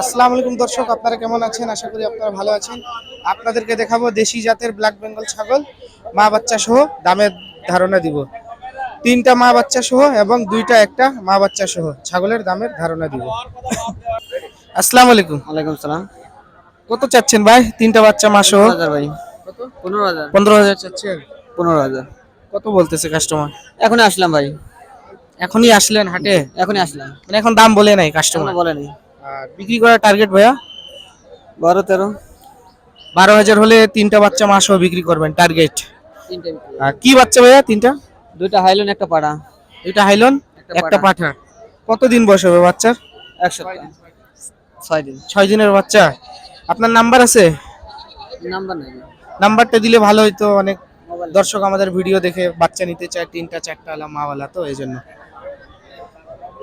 আসসালামু আলাইকুম দর্শক আপনারা কেমন আছেন? আশা করি আপনারা ভালো আছেন। আপনাদেরকে দেখাবো দেশি জাতের ব্ল্যাক বেঙ্গল ছাগল মা বাচ্চা সহ দামের ধারণা দিব। তিনটা মা বাচ্চা সহ এবং দুইটা একটা মা বাচ্চা সহ ছাগলের দামের ধারণা দিব। আসসালামু আলাইকুম। ওয়ালাইকুম সালাম। কত চাচ্ছেন ভাই? তিনটা বাচ্চা মা সহ? হাজার ভাই। পনেরো হাজার। পনেরো হাজার চাচ্ছেন? পনেরো হাজার। কত বলতেছে কাস্টমার এখন আসলাম ভাই। এখনই আসলেন হাটে? এখনই আসলাম। মানে এখন দাম বলে নাই কাস্টমার বলেনি আর বিক্রি করার টার্গেট ভাইয়া? বারো তেরো। বারো হাজার হলে তিনটা বাচ্চা মা সহ বিক্রি করবেন টার্গেট তিনটে কি বাচ্চা ভাইয়া তিনটা? দুইটা হাইলন একটা পাড়া। দুইটা হাইলন একটা একটা পাঠা। কতদিন বয়স হবে বাচ্চার? এক সপ্তাহ। ছয় দিন। ছয় দিনের বাচ্চা। আপনার নাম্বার আছে? নাম্বার নেই। নাম্বারটা দিলে ভালো হইতো অনেক দর্শক আমাদের ভিডিও দেখে বাচ্চা নিতে চায় তিনটা চারটা আলা মাওয়ালা তো এই জন্য।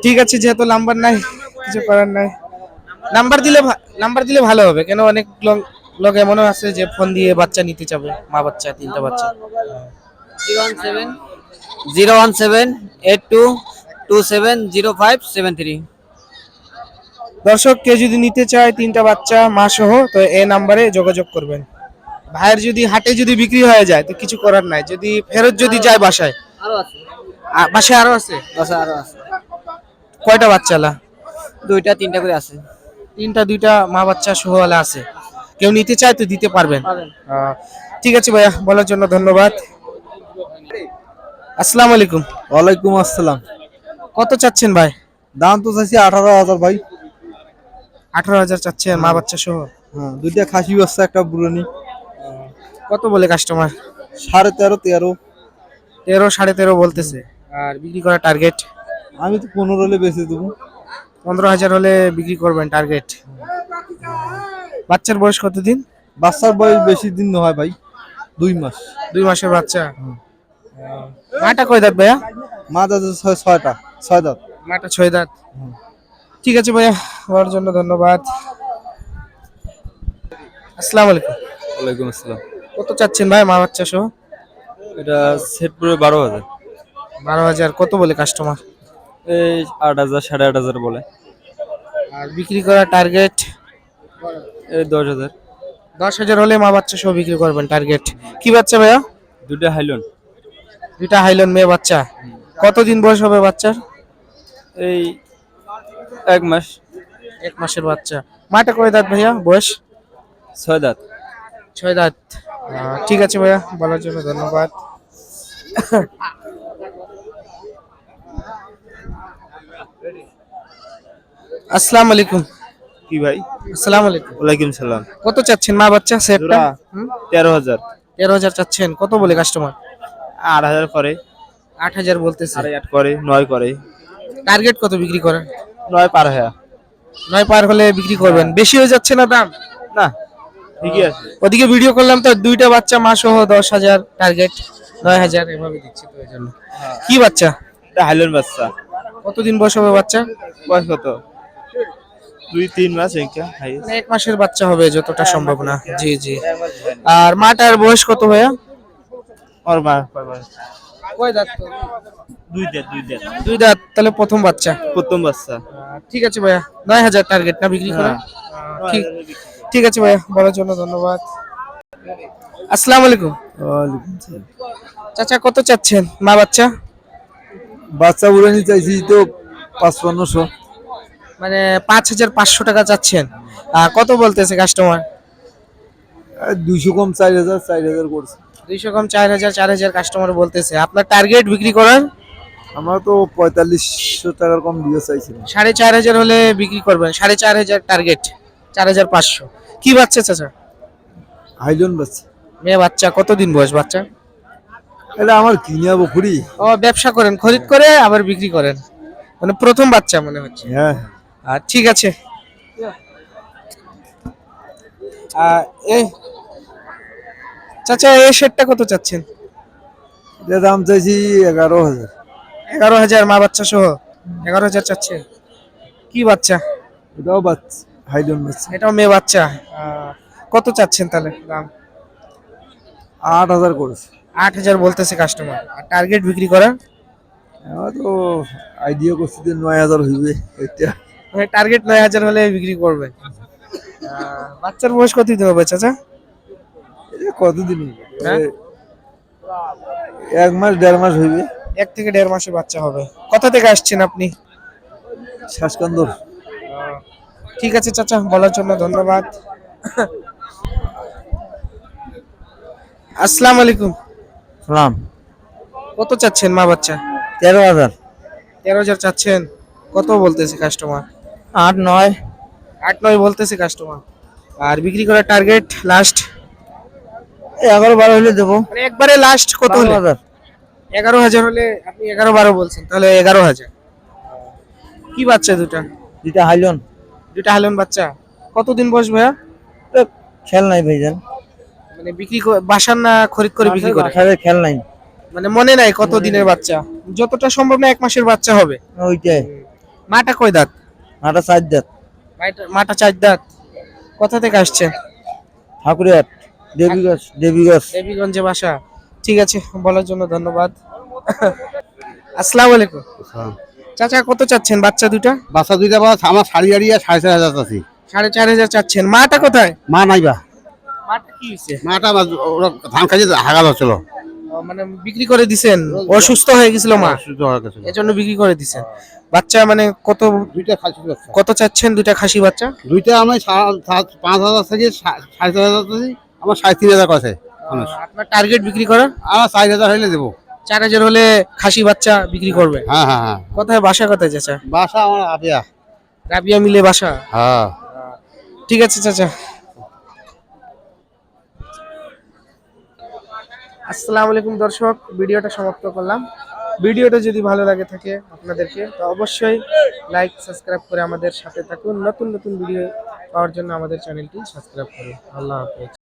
ঠিক আছে যেহেতু নাম্বার নাই কিছু করার নাই। নাম্বার দিলে নাম্বার দিলে ভালো হবে কেন অনেক লোক এমনও আছে যে ফোন দিয়ে বাচ্চা নিতে চাবে মা বাচ্চা তিনটা বাচ্চা। Zero one seven eight two two seven zero five seven three. দর্শক কেউ যদি নিতে চায় তিনটা বাচ্চা মা সহ তো এই নাম্বারে যোগাযোগ করবেন। ভাইয়ের যদি হাটে যদি বিক্রি হয়ে যায় তো কিছু করার নাই। যদি ফেরত যদি যায় বাসায়। আরও আছে। বাসায় আরও আছে? আচ্ছা আরও আছে। কয়টা বাচ্চালা? দুইটা তিনটা করে আছে। তিনটা দুইটা মা বাচ্চা সহওয়ালা আছে। কেউ নিতে চায় তো দিতে পারবেন। আহ, ঠিক আছে ভাইয়া বলার জন্য ধন্যবাদ। আসসালামু আলাইকুম। ওয়ালাইকুম আসসালাম। কত চাচ্ছেন ভাই? দাম তো চাইছি আঠারো হাজার ভাই। আঠারো হাজার চাচ্ছেন মা বাচ্চা সহ? হ্যাঁ দুইটা খাসি বাচ্চা একটা বুড়নি। কত বলে কাস্টমার সাড়ে তেরো তেরো। তেরো সাড়ে তেরো বলতেছে। আর বিক্রি করা টার্গেট আমি তো পনেরো হলে বেঁচে দেবো। পনেরো হাজার হলে বিক্রি করবেন টার্গেট বাচ্চার বয়স কতদিন? বাচ্চার বয়স বেশি দিন নয় ভাই দুই মাস। দুই মাসের বাচ্চা? মাটা কয় দাঁত ভাইয়া? মা দাদা ছয় ছয়টা ছয় দাঁত। মাটা ছয় দাঁত। ঠিক আছে ভাইয়া বলার জন্য ধন্যবাদ। আসসালামু আলাইকুম। ওয়ালাইকুম আসসালাম। কত চাচ্ছেন ভাই মা বাচ্চা সহ? এটা সেট পুরো বারো হাজার। বারো হাজার কত বলে কাস্টমার এই আট হাজার সাড়ে আট হাজার বলে। আর বিক্রি করার টার্গেট এই দশ হাজার। দশ হাজার হলে মা বাচ্চা সহ বিক্রি করবেন টার্গেট কি বাচ্চা ভাইয়া? দুটা হাইলন। দুইটা হাইলন মেয়ে বাচ্চা। কতদিন বয়স হবে বাচ্চার? এই এক মাস। এক মাসের বাচ্চা। মাটা কয় দাঁত ভাইয়া বয়স? ছয় দাঁত। ছয় দাঁত। ঠিক আছে ভাইয়া বলার জন্য ধন্যবাদ। আসসালামু আলাইকুম। কি ভাই? আসসালামু আলাইকুম। ওয়ালাইকুম সালাম। কত চাচ্ছেন মা বাচ্চা সেটটা? জোড়া? তেরো হাজার। তেরো হাজার চাচ্ছেন। কত বলে কাস্টমার আট হাজার করে। আট হাজার বলতেছে। সাড়ে আট করে নয় করে। টার্গেট কত বিক্রি করেন? নয় পার হ্যাঁ। নয় পার হলে বিক্রি করবেন। বেশি হয়ে যাচ্ছে না দাম? না ঠিকই আছে। ওদিকে ভিডিও করলাম তো দুইটা বাচ্চা মা সহ দশ হাজার টার্গেট নয় হাজার এভাবে দিচ্ছি তো এই জন্য কি বাচ্চা? এটা হাইলন বাচ্চা। কতদিন বয়স হবে বাচ্চা? বয়স কত? দুই তিন মাস মানে এক মাসের বাচ্চা হবে যতটা সম্ভব না। জি জি। আর মাটার বয়স কত ভাইয়া? ওর মা কয় দাঁত? দুই দেড় দুই দেড় দুই দাঁত তাহলে প্রথম বাচ্চা। প্রথম বাচ্চা। ঠিক আছে ভাইয়া নয় হাজার টার্গেট না বিক্রি করা? ঠিক ঠিক আছে ভাইয়া বলার জন্য ধন্যবাদ। আসসালামু আলাইকুম। চাচা কত চাচ্ছেন? মা বাচ্চা? বাচ্চা বুড়ানি চাইছি তো পাঁচপান্নশো মানে পাঁচ হাজার পাঁচশো টাকা চাচ্ছেন। কত বলতেছে কাস্টমার দুইশো কম চার হাজার চার হাজার করছে। দুইশো কম চার হাজার চার হাজার কাস্টমার বলতেছে। আপনার টার্গেট বিক্রি করার? আমরা তো পঁয়তাল্লিশশো টাকার কম দিয়ে চাইছিলাম সাড়ে চার হাজার হলে বিক্রি করবেন। সাড়ে চার হাজার টার্গেট চার হাজার পাঁচশো। কি বাচ্চা চাচা হাইলন বাচ্চা। মেয়ে বাচ্চা কতদিন বয়স বাচ্চা? এটা আমার কিনে যাব খুঁড়ি ও ব্যবসা করেন খরিদ করে আবার বিক্রি করেন। মানে প্রথম বাচ্চা মনে হচ্ছে। হ্যাঁ। আর ঠিক আছে। এই চাচা এই শেডটা কত চাচ্ছেন? এটা দাম চাইছি এগারো হাজার। এগারো হাজার মা বাচ্চা সহ। এগারো হাজার চাচ্ছে। কি বাচ্চা? এটাও বাচ্চা হাইলন বাচ্চা। এটাও মেয়ে বাচ্চা। কত চাচ্ছেন তাহলে দাম? আট হাজার করেছে। আট হাজার বলতেছে কাস্টমার আর টার্গেট বিক্রি করা আমার তো আইডিয়া করছি যে নয় হাজার হইবে এটা মানে টার্গেট নয় হাজার হলে বিক্রি করবে। বাচ্চার বয়স কত দিন হবে চাচা কতদিন? এক মাস দেড় মাস হইবে। এক থেকে দেড় মাসে বাচ্চা হবে। কোথা থেকে আসছেন আপনি? শ্বাসকন্দর। ঠিক আছে চাচা বলার জন্য ধন্যবাদ। আসসালামু আলাইকুম। সালাম কত চাচ্ছেন মা বাচ্চা? তেরো হাজার। তেরো হাজার চাচ্ছেন। কত বলতেছে কাস্টমার আট নয়। আট নয় বলতেছে কাস্টমার আর বিক্রি করার টার্গেট লাস্ট এগারো বারো হলে দেবো। একবারে লাস্ট কত হলে? হাজার। এগারো হাজার হলে আপনি এগারো বারো বলছেন তাহলে এগারো হাজার। কি বাচ্চা দুটা? দুটা হাইলন। দুটা হাইলন বাচ্চা। কতদিন বয়স ভাইয়া? খেল নাই ভাইজান। মানে বিক্রি করে- বাসার না খরিদ করে বিক্রি করে? বাসায় খেল নাই মানে মনে নাই কত দিনের বাচ্চা? যতটা সম্ভব না এক মাসের বাচ্চা হবে। ওইটাই। মাটা কয় দাঁত? মাটা চার দাঁত। মাটা- চার দাঁত। কোথা থেকে আসছে? ঠাকুরিয়াট দেবীগঞ্জ দেবীগঞ্জ। দেবীগঞ্জে বাসা। ঠিক আছে বলার জন্য ধন্যবাদ। আসসালামু। আলাইকুম চাচা কত চাচ্ছেন বাচ্চা দুটা বাচ্চা দুইটা বাস আমার শাড়ি আড়িয়া সাড়ে চার হাজার আছে সাড়ে চার হাজার চাচ্ছেন। মাটা কোথায়? মা নাইবা মাটা কি হয়েছে? মাটা আমার- ওরা ধান খাইছে হাগাল হচ্ছিল মানে বিক্রি করে দিছেন? অসুস্থ হয়ে গেছিল মা? অসুস্থ হয়ে গেছিল। এজন্য বিক্রি করে দিছেন। বাচ্চা মানে কত দুইটা খাসি বাচ্চা। কত চাচ্ছেন দুটা খাসি বাচ্চা? দুইটা আমি পাঁচ হাজার থেকে সাড়ে চার হাজার থেকে আমার সাড়ে তিন হাজার আপনার টার্গেট বিক্রি করার? আমার চার হাজার হইলে দেবো। চার হাজার হলে খাসি বাচ্চা বিক্রি করবে? হ্যাঁ হ্যাঁ হ্যাঁ। কোথায় বাসা কোথায় চাচা? বাসা আমার আপিয়া রাবিয়া মিলে বাসা? হ্যাঁ। ঠিক আছে চাচা। আসসালামু আলাইকুম দর্শক, ভিডিওটা সমাপ্ত করলাম। ভিডিওটা যদি ভালো লাগে থাকে আপনাদেরকে, তো অবশ্যই লাইক সাবস্ক্রাইব করে আমাদের সাথে থাকুন। নতুন নতুন ভিডিও পাওয়ার জন্য আমাদের চ্যানেলটি সাবস্ক্রাইব করুন। আল্লাহ হাফেজ।